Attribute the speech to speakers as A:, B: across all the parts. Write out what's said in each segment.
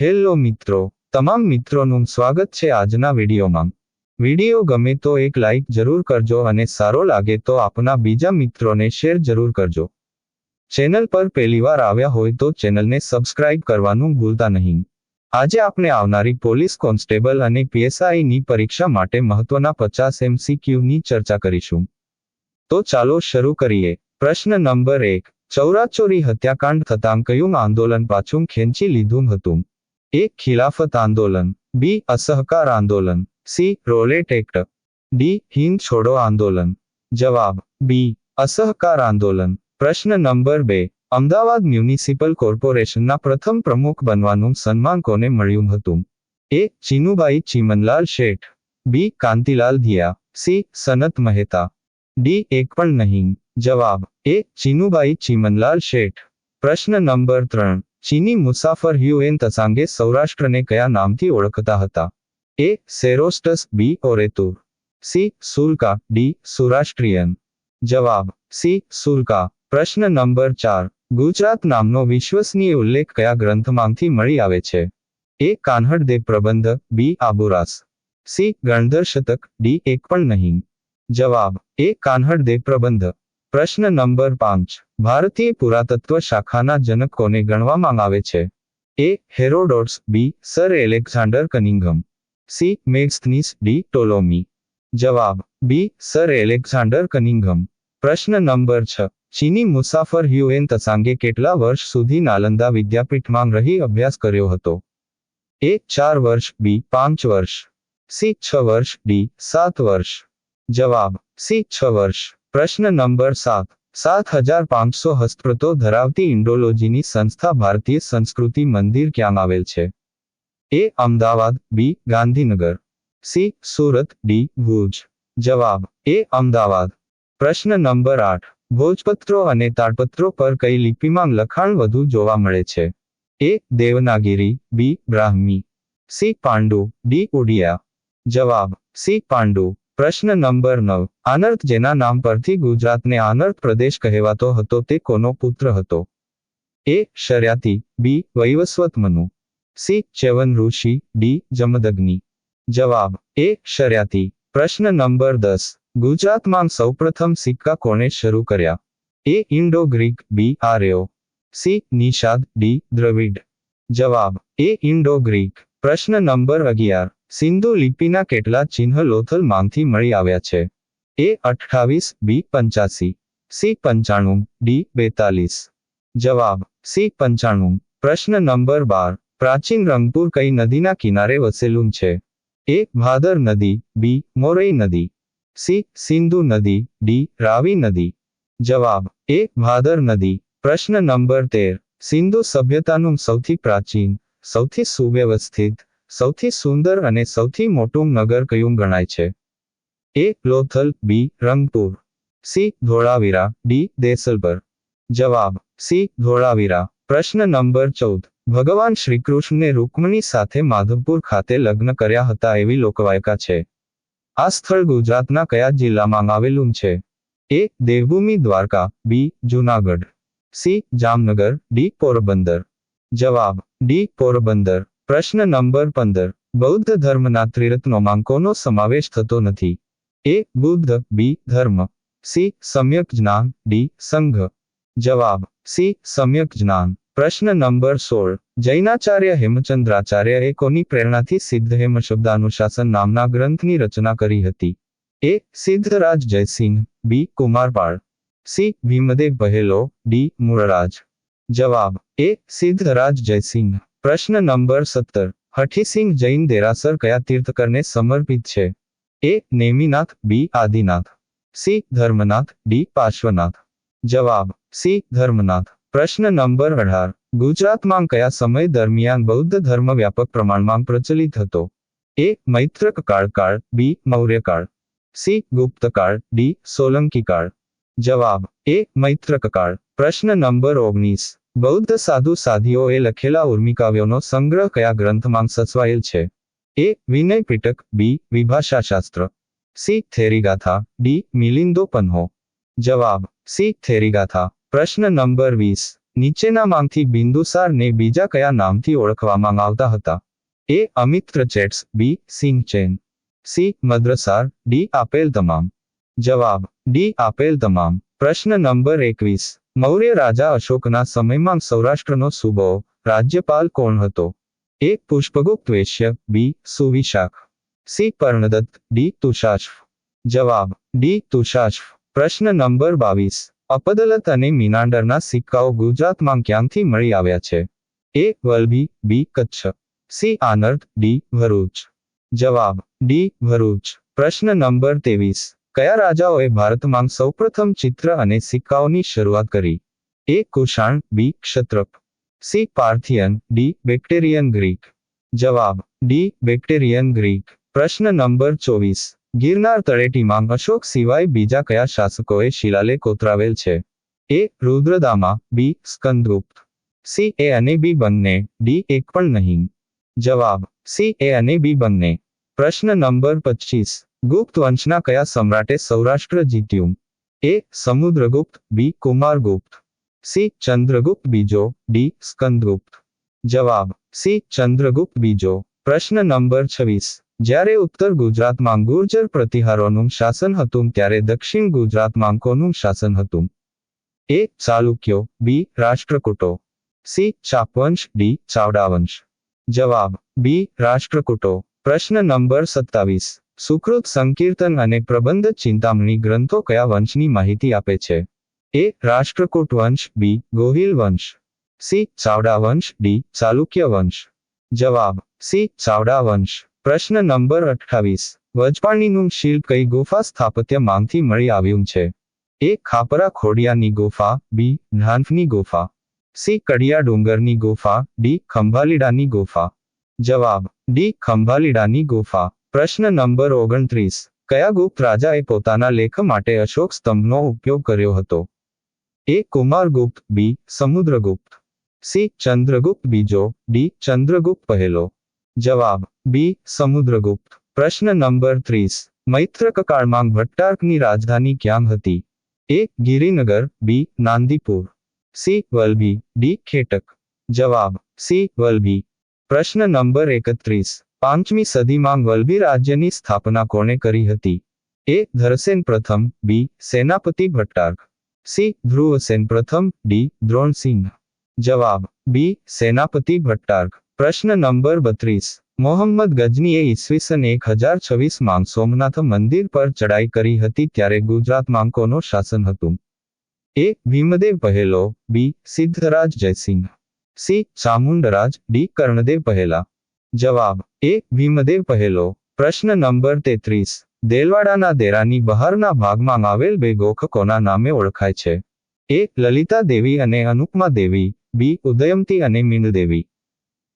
A: Hello મિત્રો, તમામ મિત્રોનું સ્વાગત છે આજના વિડીયોમાં. વીડિયો ગમે તો એક લાઇક જરૂર કરજો અને સારો લાગે તો આપના બીજા મિત્રોને શેર જરૂર કરજો. ચેનલ પર પહેલીવાર આવ્યા હોય તો ચેનલને સબસ્ક્રાઇબ કરવાનું ભૂલતા નહીં. આજે આપણે આવનારી પોલીસ કોન્સ્ટેબલ અને પીએસઆઈની પરીક્ષા માટે મહત્વના પચાસની ચર્ચા કરીશું. તો ચાલો શરૂ કરીએ. પ્રશ્ન નંબર એક. ચૌરાચોરી હત્યાકાંડ થતાં કયું આંદોલન પાછું ખેંચી લીધું હતું? એ ખિલાફત આંદોલન બી અસહકાર આંદોલન C Rowlatt act D Hind છોડો આંદોલન જવાબ બી અસહકાર આંદોલન પ્રશ્ન નંબર બે. અમદાવાદ મ્યુનિસિપલ કોર્પોરેશનના પ્રથમ પ્રમુખ બનવાનું સન્માન કોને મળ્યું હતું? A Chinubhai Chimanlal Sheth. B Kantilal Dhiya. C Sanat Mehta. D એક પણ નહીં જવાબ. એ ચીનુબાઈ ચીમનલાલ શેઠ. પ્રશ્ન નંબર ત્રણ. ચીની મુસાફર હ્યુએન તસાંગે સૌરાષ્ટ્રને કયા નામથી ઓળખતા હતા? એ, સેરોસ્ટસ, બી, ઓરેતુર. સી સુલકા ડી, સુરાષ્ટ્રીયન. જવાબ, સી સુલકા પ્રશ્ન નંબર ચાર. ગુજરાત નામનો વિશ્વસનીય ઉલ્લેખ કયા ગ્રંથમાંથી મળી આવે છે? એ કાન્હડદેવ પ્રબંધ, બી, આબુરાસ. સી, ગણધર શતક, ડી, એક પણ નહીં. જવાબ, એ કાન્હડદેવ પ્રબંધ. પ્રશ્ન નંબર પાંચ. ભારતીય પુરાતત્વ શાખાના જનક કોને ગણવામાં આવે છે? A. Herodotus. B. Sir Alexander Cunningham C. Megasthenes. D. Ptolemy. જવાબ. બી. સર એલેક્ઝાન્ડર કનિંગમ પ્રશ્ન નંબર છ. ચીની મુસાફર હ્યુએન તસાંગે કેટલા વર્ષ સુધી નાલંદા વિદ્યાપીઠમાં રહી અભ્યાસ કર્યો હતો? એ. ચાર વર્ષ. બી. પાંચ વર્ષ. સી. છ વર્ષ. ડી. સાત વર્ષ. જવાબ. સી. છ વર્ષ. પ્રશ્ન નંબર સાત. સાત હજાર પાંચસો હસ્તપ્રતો ધરાવતી ઇન્ડોલોજીની સંસ્થા ભારતીય સંસ્કૃતિ મંદિર ક્યાં આવેલ છે? A Ahmedabad, B Gandhinagar, C Surat, D Bhuj. જવાબ, એ અમદાવાદ. પ્રશ્ન નંબર આઠ. ભોજપત્રો અને તાડપત્રો પર કઈ લિપિમાં લખાણ વધુ જોવા મળે છે? A Devanagari, B Brahmi. C Pandu, D Odia. જવાબ, સી પાંડુ. પ્રશ્ન નંબર નવ. આનર્થ જેના નામ પરથી ગુજરાતને આનર્થ પ્રદેશ કહેવાતો હતો તે કોનો પુત્ર હતો? A. Sharyati. B. Vaivasvata Manu. C. Chyavan Rishi. D. Jamadagni. જવાબ. એ. શર્યાતી. પ્રશ્ન નંબર દસ. ગુજરાતમાં સૌપ્રથમ સિક્કા કોણે શરૂ કર્યા? એ. Indo Greek. બી. આર્યો. સી. નિષાદ. ડી. દ્રવિડ. જવાબ. એ. Indo Greek. પ્રશ્ન નંબર અગિયાર. સિંધુ લિપિના કેટલા ચિહ્ન લોથલમાંથી મળી આવ્યા છે. એ અઠ્ઠાવીસ, બી પંચાસી સી પંચાણું, ડી બેતાલીસ. જવાબ, સી પંચાણું. પ્રશ્ન નંબર બાર. પ્રાચીન રંગપુર કઈ નદીના કિનારે વસેલું છે? એ ભાદર નદી, બી મોરઈ નદી, સી સિંધુ નદી, ડી રાવી નદી. જવાબ, એ ભાદર નદી. પ્રશ્ન નંબર તેર. સિંધુ સભ્યતાનું સૌથી પ્રાચીન સૌથી સુવ્યવસ્થિત, સૌથી સુંદર અને સૌથી મોટું નગર કયું ગણાય છે? A, Lothal, B, Rangpur. C, Dholavira, D Desalpar જવાબ, સી, ધોળાવીરા. પ્રશ્ન નંબર ચૌદ. ભગવાન શ્રીકૃષ્ણને રૂકમણી સાથે માધવપુર ખાતે લગ્ન કર્યા હતા એવી લોકવાયકા છે. આ સ્થળ ગુજરાતના કયા જિલ્લામાં આવેલું છે? A, Devbhumi Dwarka, B, Junagadh. C, Jamnagar, D, Porbandar. જવાબ ડી પોરબંદર પ્રશ્ન નંબર પંદર બૌદ્ધ ધર્મના ત્રિરત્નોમાં કોનો સમાવેશ થતો નથી એ બુદ્ધ બી ધર્મ સી સમ્યક જ્ઞાન ડી સંઘ જવાબ સી સમ્યક જ્ઞાન પ્રશ્ન નંબર સોળ જૈનાચાર્ય હેમચંદ્રાચાર્ય એ કોની પ્રેરણાથી સિદ્ધ હેમ શબ્દાનુશાસન નામના ગ્રંથની રચના કરી હતી A Siddharaj Jaysinh B Kumarpal C Bhimdev પહેલો ડી મૂળરાજ જવાબ એ સિદ્ધરાજ જયસિંહ પ્રશ્ન નંબર સત્તર હઠીસિંહ જૈન દેરાસર કયા તીર્થકરને સમર્પિત છે A Neminath B Adinath C Dharmanath D Parshvanath જવાબ સી ધર્મનાથ પ્રશ્ન નંબર અઢાર ગુજરાતમાં કયા સમય દરમિયાન બૌદ્ધ ધર્મ વ્યાપક પ્રમાણમાં પ્રચલિત હતો એ મૈત્રક કાળ કાળ બી મૌર્યકાળ સી ગુપ્તકાળ ડી સોલંકી કાળ જવાબ એ મૈત્રક કાળ પ્રશ્ન નંબર ઓગણીસ બૌદ્ધ સાધુ સાધીઓએ લખેલા ઉર્મિકાવ્યોનો સંગ્રહ કયા ગ્રંથમાં સચવાયેલ છે? A. Vinaya Pitaka B. Vibhashashastra, C. Therigatha, D. Milinda Panha. જવાબ, સી. થેરીગાથા. પ્રશ્ન નંબર વીસ. નીચેનામાંથી બિંદુસારને બીજા કયા નામથી ઓળખવામાં આવતા હતા? એ. Amitrochates, B. સિંહચેન સી. મદ્રસાર, ડી. આપેલ તમામ. જવાબ, ડી. આપેલ તમામ. પ્રશ્ન નંબર એકવીસ. મૌર્ય રાજા અશોકના સમયમાં સૌરાષ્ટ્રનો સુબો રાજ્યપાલ કોણ હતો? એ પુષ્પગુપ્ત વૈશ્ય બી, સુવિશાખ. સી, પર્ણદત્ત, ડી તુષાશ્વ જવાબ, ડી તુષાશ્વ પ્રશ્ન નંબર બાવીસ. અપદલત અને મીનાંડરના સિક્કાઓ ગુજરાતમાં ક્યાંથી મળી આવ્યા છે? A, Valabhi, B, Kutch. C, Anarta, D, Bharuch. જવાબ, ડી, ભરૂચ. પ્રશ્ન નંબર ત્રેવીસ. કયા રાજાઓએ ભારતમાં સૌપ્રથમ ચિત્ર અને સિક્કાઓની શરૂઆત કરી? A Kushan B Kshatrap, C Parthian, D Bactrian Greek. જવાબ, ડી બેક્ટેરિયન ગ્રીક. પ્રશ્ન નંબર ચોવીસ. ગિરનાર તળેટીમાં અશોક સિવાય બીજા કયા શાસકોએ શિલાલેખ કોતરાવેલ છે? એ રુદ્રદામા, બી સ્કંદગુપ્ત. સી એ અને બી બંને. ડી એક પણ નહીં. જવાબ, સી એ અને બી બંને. પ્રશ્ન નંબર પચીસ. ગુપ્ત વંશના કયા સમ્રાટે સૌરાષ્ટ્ર જીત્યું? A. Samudragupta. B. Kumaragupta. C. Chandragupta. બીજો. ડી. સ્કંદગુપ્ત. જવાબ. સી. ચંદ્રગુપ્ત. બીજો. પ્રશ્ન નંબર છવ્વીસ. જ્યારે ઉત્તર ગુજરાતમાં ગુર્જર પ્રતિહારોનું શાસન હતું ત્યારે દક્ષિણ ગુજરાતમાં કોનું શાસન હતું? એ. ચાલુક્યો. બી. રાષ્ટ્રકૂટો. સી. ચાપવંશ. ડી. ચાવડાવંશ. જવાબ. બી. રાષ્ટ્રકૂટો. પ્રશ્ન નંબર સત્તાવીસ. સુકૃત સંકીર્તન અને પ્રબંધ ચિંતામણી ગ્રંથો કયા વંશની માહિતી આપે છે? એ. રાષ્ટ્રકૂટ વંશ, બી. ગોહિલ વંશ, સી. ચાવડા વંશ, ડી. ચાલુક્ય વંશ. જવાબ, સી. ચાવડા વંશ. પ્રશ્ન નંબર અઠ્ઠાવીસ. વજપાણીનું શિલ્પ કઈ ગુફા સ્થાપત્ય માંગથી મળી આવ્યું છે? એ. ખાપરા ખોડિયાની ગુફા, બી. ઢાંફની ગુફા, સી. કડિયા ડુંગરની ગુફા, ડી. ખંભાલીડાની ગુફા. જવાબ, ડી. ખંભાલીડાની ગુફા. પ્રશ્ન નંબર ઓગણત્રીસ. કયા ગુપ્ત રાજાએ પોતાના લેખ માટે અશોક સ્તંભનો ઉપયોગ કર્યો હતો? A Kumaragupta, B Samudragupta, C Chandragupta, બીજો ડી ચંદ્રગુપ્ત પહેલો. જવાબ, બી સમુદ્રગુપ્ત. પ્રશ્ન નંબર ત્રીસ. મૈત્રક કાળમાં ભટ્ટાર્કની રાજધાની ક્યાં હતી? A Girinagar, B Nandipur, C Valabhi, D Khetak. જવાબ, સી વલભી. પ્રશ્ન નંબર એકત્રીસ. પાંચમી સદીમાં વલભી રાજ્યની સ્થાપના કોણે કરી હતી? એ, ધરસેન પ્રથમ, બી, સેનાપતિ ભટ્ટાર્ક સી, ધ્રુવસેન પ્રથમ, ડી, દ્રોણસિંહ. જવાબ, બી, સેનાપતિ ભટ્ટાર્ક પ્રશ્ન નંબર બત્રીસ. મોહમ્મદ ગજનીએ ઈસવીસન એક હજાર છવ્વીસમાં સોમનાથ મંદિર પર ચડાઈ કરી હતી ત્યારે ગુજરાતમાં કોનો શાસન હતું? એ, ભીમદેવ પહેલો, B, Siddharaj Jaysinh. C, Chamundaraj, D, Karnadev પહેલા. જવાબ, એ, ભીમદેવ પહેલો. પ્રશ્ન નંબર તેત્રીસ. દેલવાડાના દેરાની બહારના ભાગમાં આવેલ બે ગોખ કોના નામે ઓળખાય છે? એ, લલિતા દેવી અને અનુપમા દેવી, બી, ઉદયમતી અને મીનદેવી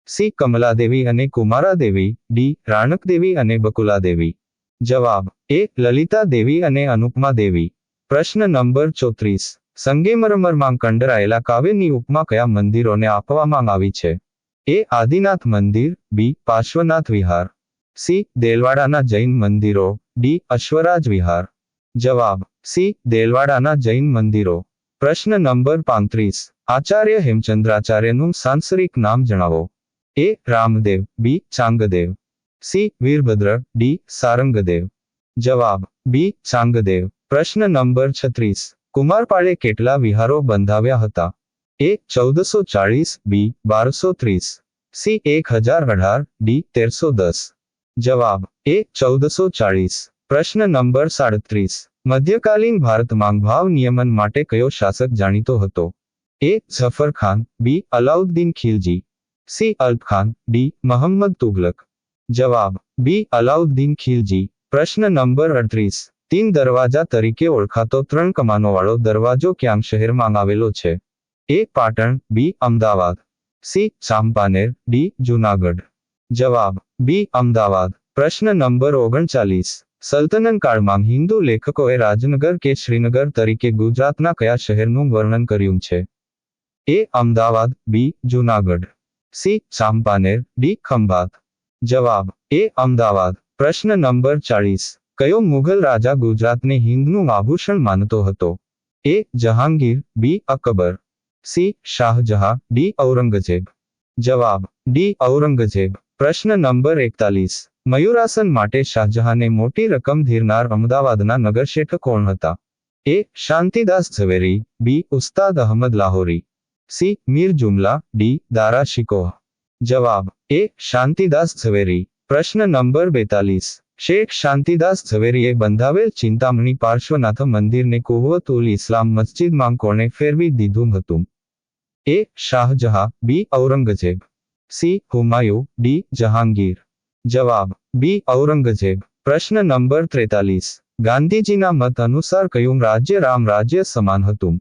A: સી, કમલાદેવી અને કુમારાદેવી ડી રાણકદેવી અને બકુલા દેવી. જવાબ, એ, લલિતા દેવી અને અનુપમા દેવી. પ્રશ્ન નંબર ચોત્રીસ. સંગેમરમરમાં કંડરાયેલા કાવ્યની ઉપમા કયા મંદિરોને આપવામાં આવી છે? એ આદિનાથ મંદિર, બી પાર્શ્વનાથ વિહાર. સી દેલવાડાના જૈન મંદિરો, ડી અશ્વરાજ વિહાર. જવાબ, સી દેલવાડાના જૈન મંદિરો. પ્રશ્ન નંબર પાંત્રીસ, આચાર્ય હેમચંદ્રાચાર્યનું સાંસરિક નામ જણાવો. A Ramdev, B Changdev. C Virbhadra, D Sarangdev. જવાબ, બી ચાંગદેવ. પ્રશ્ન નંબર છત્રીસ કુમારપાળે કેટલા વિહારો બંધાવ્યા હતા? એ ચૌદસો ચાળીસ બી બારસો ત્રીસ સી એક હજાર અઢાર ડી તેરસો દસ જવાબ એ ચૌદસો ચાળીસ પ્રશ્ન નંબર સાડત્રીસ મધ્યકાલીન ભારતમાં ભાવ નિયમન માટે કયો શાસક જાણીતો હતો A Zafar Khan B Alauddin Khilji C Alp Khan D Mohammad Tughlaq જવાબ બી અલાઉદ્દીન ખિલજી પ્રશ્ન નંબર અડત્રીસ તીન દરવાજા તરીકે ઓળખાતો ત્રણ કમાનોવાળો દરવાજો ક્યાં શહેરમાં આવેલો છે A Patan, B, Ahmedabad. C, Champaner, D, Junagadh. જવાબ, બી, અમદાવાદ. પ્રશ્ન નંબર ઓગણચાલીસ. સલ્તનત કાળમાં હિન્દુ લેખકોએ રાજનગર કે શ્રીનગર તરીકે ગુજરાતના કયા શહેરનું વર્ણન કર્યું છે? A, Ahmedabad, B, Junagadh. C, Champaner, D, Khambhat. જવાબ, એ, અમદાવાદ. પ્રશ્ન નંબર ચાળીસ. કયો મુઘલ રાજા ગુજરાતને હિન્દનું આભૂષણ માનતો હતો? A, Jahangir, B, Akbar. C. Shahjahan. D. Aurangzeb. જવાબ. ડી. ઔરંગઝેબ. પ્રશ્ન નંબર એકતાલીસ. મયુરાસન માટે શાહજહાને મોટી રકમ ધીરનાર અમદાવાદના નગરશેઠ કોણ હતા? A. Shantidas Zaveri. B. Ustad Ahmad Lahori. C. Mir Jumla. D. Dara Shikoh. જવાબ. એ. શાંતિદાસ ઝવેરી. પ્રશ્ન નંબર બેતાલીસ. શેખ શાંતિદાસ ઝવેરીએ બંધાવેલ ચિંતામણી પાર્શ્વનાથ મંદિરને ઉલ ઇસ્લામ મસ્જિદમાં કોણે ફેરવી દીધું હતું? A Shahjahan, B Aurangzeb, C Humayun, D Jahangir. જવાબ, બી ઔરંગઝેબ. પ્રશ્ન નંબર ત્રેતાલીસ. ગાંધીજીના મત અનુસાર કયું રાજ્ય રામ રાજ્ય સમાન હતું?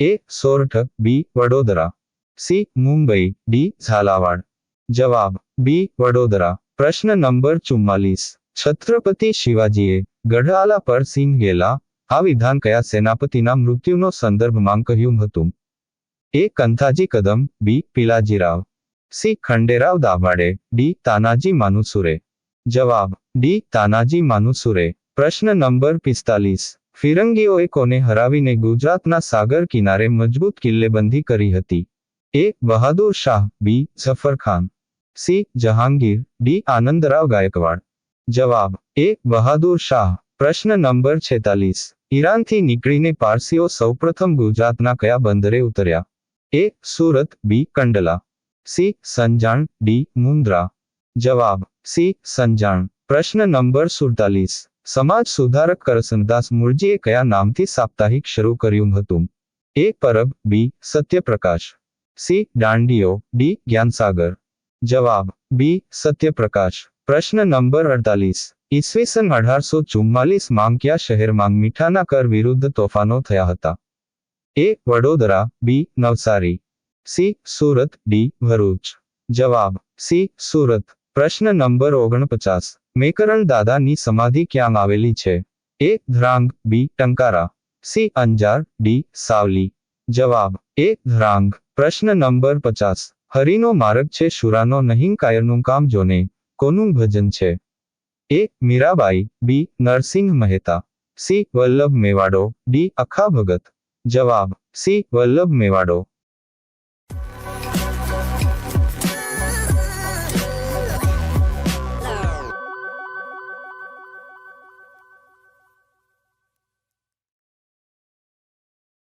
A: A Sorath, B Vadodara. C Mumbai, D Jhalawad. જવાબ, બી વડોદરા. પ્રશ્ન નંબર ચુમ્માલીસ. છત્રપતિ શિવાજીએ ગઢાલા પર સિંહ ગેલા આ વિધાન કયા સેનાપતિના મૃત્યુનો સંદર્ભમાં કહ્યું હતું? A Kanthaji Kadam, B, Pilajirao. C, Khanderao Dabhade, D, Tanaji Malusare. જવાબ, ડી, તાનાજી માનુસુરે. પ્રશ્ન નંબર પિસ્તાલીસ. ફિરંગીઓએ કોને હરાવીને ગુજરાતના સાગર કિનારે મજબૂત કિલ્લેબંધી કરી હતી? A, Bahadur Shah, B, Zafar Khan. C, Jahangir, D, Anandrao Gaikwad. જવાબ, એ, બહાદુર શાહ, પ્રશ્ન નંબર છેતાલીસ. ઈરાનથી નીકળીને પારસીઓ સૌપ્રથમ ગુજરાતના કયા બંદરે ઉતર્યા? A, Surat, B, Kandla. C, Sanjan, D Mundra જવાબ, સી, સંજાણ. પ્રશ્ન નંબર સુડતાલીસ. સમાજ સુધારક કરસનદાસ મુરજીએ કયા નામથી સાપ્તાહિક શરૂ કર્યું હતું? A, Parab, B, Satyaprakash. C, Dandiyo, D, Gyansagar. જવાબ, બી, સત્યપ્રકાશ. પ્રશ્ન નંબર અડતાલીસ. ઈસવીસન અઢારસો ચુમ્માલીસ માંકિયા શહેરમાં મીઠાના કર વિરુદ્ધ તોફાનો થયા હતા. A Vadodara, B Navsari, C Surat, D Bharuch. જવાબ, સી સુરત. પ્રશ્ન નંબર ઓગણપચાસ. મેકરણ દાદાની સમાધિ ક્યાં આવેલી છે? A Dhrang, B Tankara. C Anjar, D Savli. જવાબ, એ ધ્રાંગ. પ્રશ્ન નંબર પચાસ. હરિનો માર્ગ છે શુરાનો નહીં કાયરનું કામ જોને. કોનું ભજન છે? A Mirabai B Narsinh Mehta. C Vallabh Mewado D Akha Bhagat જવાબ, સી વલ્લભ મેવાડો.